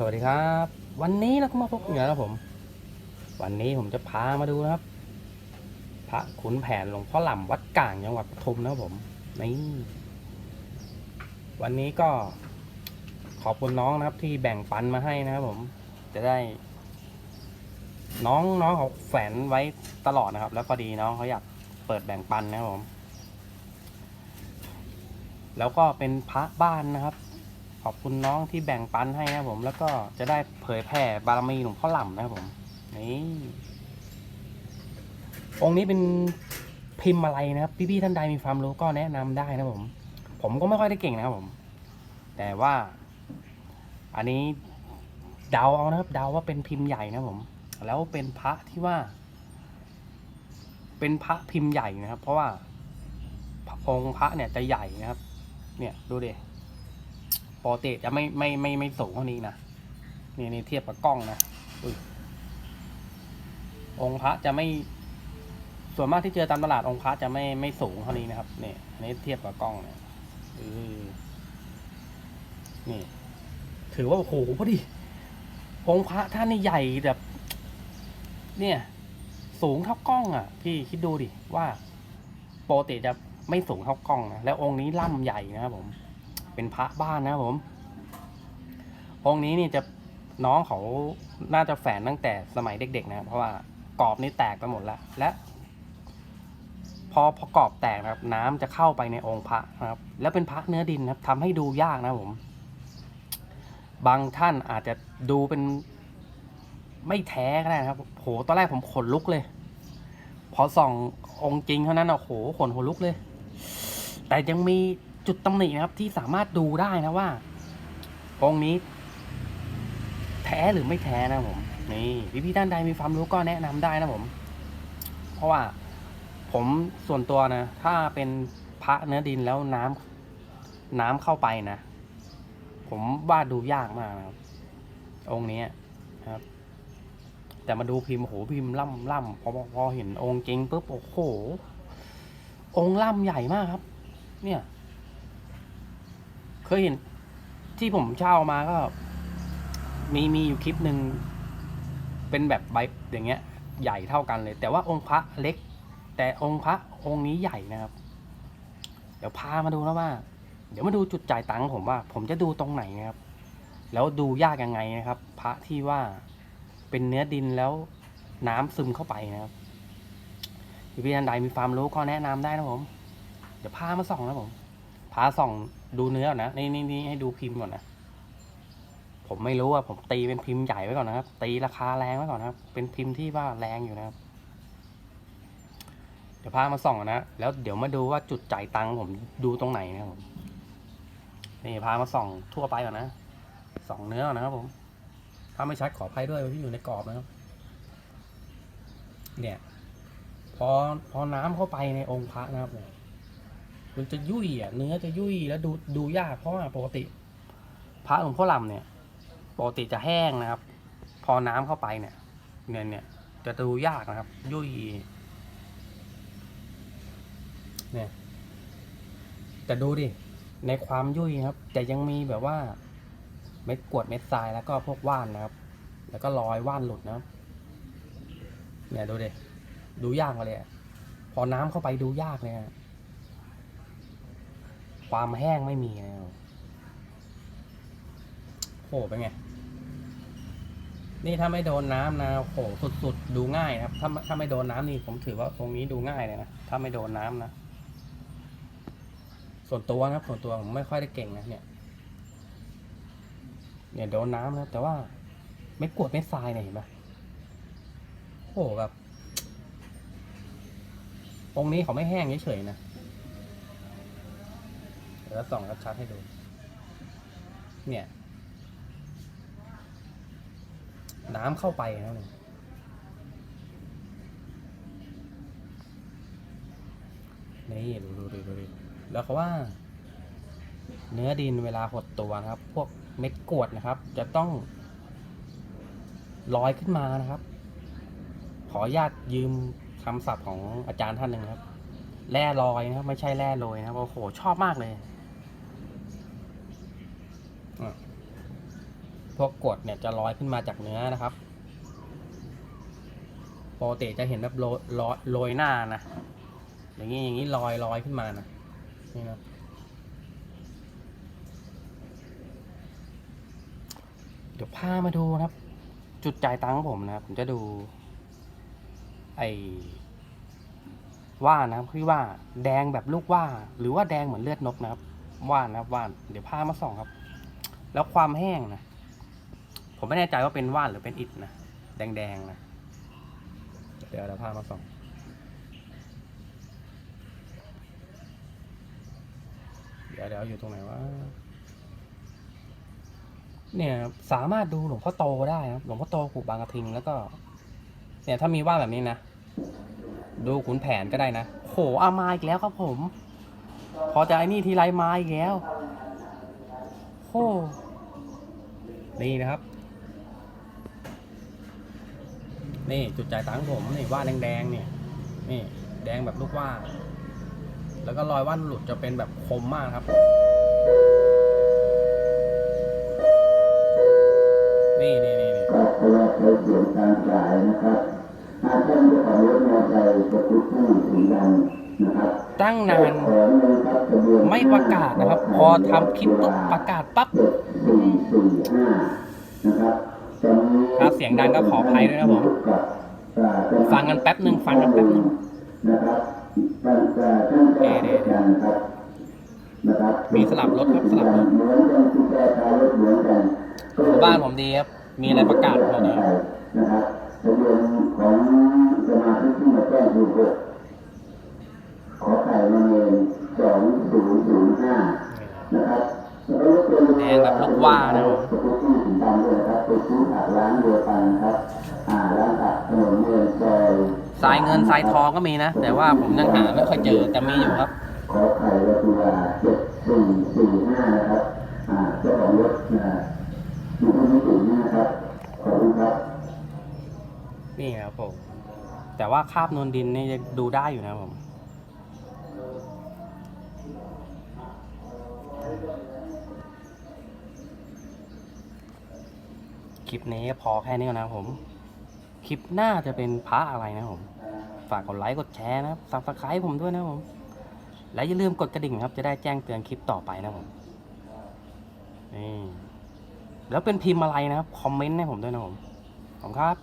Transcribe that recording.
สวัสดีครับ วันนี้เราก็มาพบกันแล้วครับผม วันนี้ผมจะพามาดูนะครับ พระขุนแผนหลวงพ่อหล่ำวัดก่างจังหวัดปทุมนะครับผมนี่วันนี้ก็ขอบคุณน้องนะครับ ที่แบ่งปันมาให้นะครับผม จะได้ น้องน้องเขาแฝนไว้ตลอดนะครับ แล้วพอดีน้องเขาอยากเปิดแบ่งปันนะครับผม แล้วก็เป็นพระบ้านนะครับ อบคุณน้องที่แบ่งปันให้นะผม แล้วก็จะได้เผยแผ่บารมีหลวงพ่อหล่ำนะครับผม นี่องค์นี้เป็นพิมพ์อะไรนะครับ พี่ๆท่านใดมีความรู้ก็แนะนำได้นะผม ผมก็ไม่ค่อยได้เก่งนะครับผม แต่ว่า อันนี้เดาเอานะครับเดาว่าเป็นพิมพ์ใหญ่นะครับผม แล้วเป็นพระที่ว่า เป็นพระพิมพ์ใหญ่นะครับ เพราะว่าองค์พระเนี่ยจะใหญ่นะครับ เนี่ยดูดิ ปกติจะไม่ไม่ไม่ไม่สูงเท่านี้นะนี่นี่เทียบกับกล้องนะองค์พระจะไม่ ส่วนมากที่เจอตามตลาดองค์พระจะไม่ไม่สูงเท่านี้นะครับนี่อันนี้เทียบกับกล้องเนี่ยเออนี่ ถือว่าโอ้โหพอดีองค์พระท่านนี่ใหญ่แบบ เนี่ย สูงเท่ากล้อง อะ พี่คิดดูดิว่าปกติจะไม่สูงเท่ากล้องนะแล้วองค์นี้ล่ำใหญ่นะครับผม เป็นพระบ้านนะครับผม องค์นี้นี่จะน้องเขาน่าจะแฝนตั้งแต่สมัยเด็กๆนะ เพราะว่ากรอบนี่แตกไปหมดแล้ว และ พอพอกรอบแตกนะครับ น้ำจะเข้าไปในองค์พระนะครับ แล้วเป็นพระเนื้อดินนะครับทำให้ดูยากนะครับผม บางท่านอาจจะดูเป็นไม่แท้ก็ได้นะครับโหตอนแรกผมขนลุกเลย พอส่ององค์จริงเท่านั้นโอะโหขนหัวลุกเลย แต่ยังมี จุดตำหนินะครับที่สามารถดูได้นะว่าองค์นี้ แท้หรือไม่แท้นะผมนี่พี่พี่ๆท่านใดมีความรู้ก็แนะนำได้นะผม เพราะว่าผมส่วนตัวนะ ถ้าเป็นพระเนื้อดินแล้วน้ำน้ำเข้าไปนะ ผมว่าดูยากมากนะครับ องค์นี้ครับ แต่มาดูพิมพ์โหพิมพ์ล่ำล่ำพอพอเห็นองค์จริงปุ๊บโอ้โหองค์ล่ำใหญ่มากครับ เนี่ย เคยเห็น ที่ผมเช่ามาก็ มีมีอยู่คลิปหนึ่งเป็นแบบใบอย่างเงี้ย ใหญ่เท่ากันเลย แต่ว่าองค์พระเล็ก แต่องค์พระองค์นี้ใหญ่นะครับ เดี๋ยวพามาดูนะว่า เดี๋ยวมาดูจุดจ่ายตังค์ผมว่า ผมจะดูตรงไหนนะครับ แล้วดูยากยังไงนะครับ พระที่ว่าเป็นเนื้อดินแล้วน้ำซึมเข้าไปนะครับพี่ท่านใดมีความรู้ก็แนะนำได้นะผม เดี๋ยวพามาส่องนะผมาส่องดูเนื้อก่อนนะนี่นี่นี่ให้ดูพิมพ์ก่อนนะผมไม่รู้อะผมตีเป็นพิมพ์ใหญ่ไว้ก่อนนะครับ ตีราคาแรงไว้ก่อนนะครับ เป็นพิมพ์ที่ว่าแรงอยู่นะครับ เดี๋ยวพามาส่องนะ แล้วเดี๋ยวมาดูว่าจุดจ่ายตังค์ผมดูตรงไหนนะครับผมนี่พามาส่องทั่วไปก่อนนะส่องเนื้อนะครับ ผม ถ้าไม่ชัดขออภัยด้วยที่อยู่ในกรอบนะครับ เนี่ย พอพอน้ำเข้าไปในองค์พระนะครับ มันจะยุ่ยอะเนื้อจะยุ่ยแล้วดูดูยากเพราะว่าปกติ พระหลวงพ่อลำเนี่ย ปกติจะแห้งนะครับ พอน้ำเข้าไปเนี่ย เนี่ยเนี่ยจะดูยากนะครับ ยุ่ยเนี่ยแต่ดูดิในความยุ่ยครับ แต่ยังมีแบบว่า เม็ดกรวดเม็ดทรายแล้วก็พวกว่านนะครับ แล้วก็รอยว่านหลุดนะครับ เนี่ยดูดิดูยากมาเลยพอน้ำเข้าไปดูยากเลยอะ ความแห้งไม่มีนะครับโหเป็นไง นี่ถ้าไม่โดนน้ำนะโหสุดๆดูง่ายครับ ถ้าถ้าไม่โดนน้ำนี่ผมถือว่าตรงนี้ดูง่ายเลยนะ ถ้าไม่โดนน้ำนะ ส่วนตัวนะครับ ส่วนตัวผมไม่ค่อยได้เก่งนะเนี่ย เนี่ยโดนน้ำนะแต่ว่าเม็ดกรวดเม็ดทรายเนี่ยเห็นปะโอ้โหแบบองนี้เขาไม่แห้งเฉยๆนะ เดี๋ยวส่องชัดๆให้ดู เนี่ย น้ำเข้าไปนะเนี่นี่ดูดูดูดูดิแล้วเขาว่า เนื้อดินเวลาหดตัวนะครับ พวกเม็ดกรวดนะครับ จะต้องลอยขึ้นมานะครับ ขออนุญาตยืมคำศัพท์ของอาจารย์ท่านหนึ่งครับ แร่ลอยนะครับ ไม่ใช่แร่โรยนะครับโอ้โหชอบมากเลยอะ พวกกดเนี่ยจะลอยขึ้นมาจากเนื้อนะครับปกติจะเห็นแบบโรยโรยหน้านะอย่างนี้อย่างนี้ลอยลอยขึ้นมานะนี่นะเดี๋ยวพามาดูนะครับ จุดจ่ายตังค์ของผมนะครับผมจะดู ไอ้ว่านนะครับที่ว่าแดงแบบลูกว่า หรือว่าแดงเหมือนเลือดนกนะครับ ว่านนะครับว่านเดี๋ยวพามาส่องครับ แล้วความแห้งนะ ผมไม่แน่ใจว่าเป็นว่านหรือเป็นอิฐนะแดงๆนะเดี๋ยวเราพามาส่องเดี๋ยวเดี๋ยวอยู่ตรงไหนวะเนี่ยสามารถดูหลวงพ่อโตได้นะครับหลวงพ่อโตกูบางกระทิงแล้วก็ เนี่ยถ้ามีว่านแบบนี้นะดูขุนแผนก็ได้นะโหอามาอีกแล้วครับผม พอจะไอ้นี่ทีไรมาอีกแล้วโหนี่นะครับ นี่จุดจ่ายตังค์ผมนี่ว่าแดงๆเนี่ยนี่แดงแบบลูกว่า แล้วก็รอยว่านหลุดจะเป็นแบบคมมากครับ นี่นี่นี่นี่ครับเพราะว่าใช้เสียงการสายนะครับหากท่านเจ้าของรถมอเตอร์ไซค์จะพูดที่เสียงดังนะครับตั้งนานขอเลยครับทะเบียนไม่ประกาศนะครับ พอทำคลิปปุ๊บประกาศปั๊บเจ็ดสี่สี่ห้านะครับ ตอนนี้ถ้าเสียงดังก็ขออภัยด้วยนะผมกับอ่าเป็นฟังกันแป๊บหนึ่งฟังกันแป๊บหนึ่งนะครับท่านอ่าท่านก็เดี๋ยวๆกันครับนะครับมีสลับรถครับสลับรถเหมือนกันกุญแจท้ายรถเหมือนกันบ้านผมดีครับ มีอะไรประกาศหมดเลยครับนะครับทะเบียนของสมาชิกที่มาแจ้งคือหกขอไข่มาเงินสองศูนย์ศูนย์ห้านะครับ แดงแบบลูกว่านะผมสกุลที่สีดำด้วยนะครับไปซื้อผักร้านเดียวกันนะครับอ่าร้านผักถนนเมืองซอยทรายเงินทรายทองก็มีนะ แต่ว่าผมยังหาไม่ค่อยเจอแต่มีอยู่ครับขอไข่วัตุลาเจ็ดสี่สี่ห้านะครับอ่าเจ้าของรถนะอยู่ที่นี่ถึงนะครับขอบคุณครับ นี่ครับผม แต่ว่าคราบนวลดินนี่ยังดูได้อยู่นะผม คลิปนี้พอแค่นี้ก่อนนะผม คลิปหน้าจะเป็นพระอะไรนะผม ฝากกดไลค์กดแชร์นะครับสับสไครต์ผมด้วยนะผม และอย่าลืมกดกระดิ่งครับ จะได้แจ้งเตือนคลิปต่อไปนะผมนี่แล้วเป็นพิมพ์อะไรนะครับ คอมเมนต์ให้ผมด้วยนะผม ขอบคุณครับ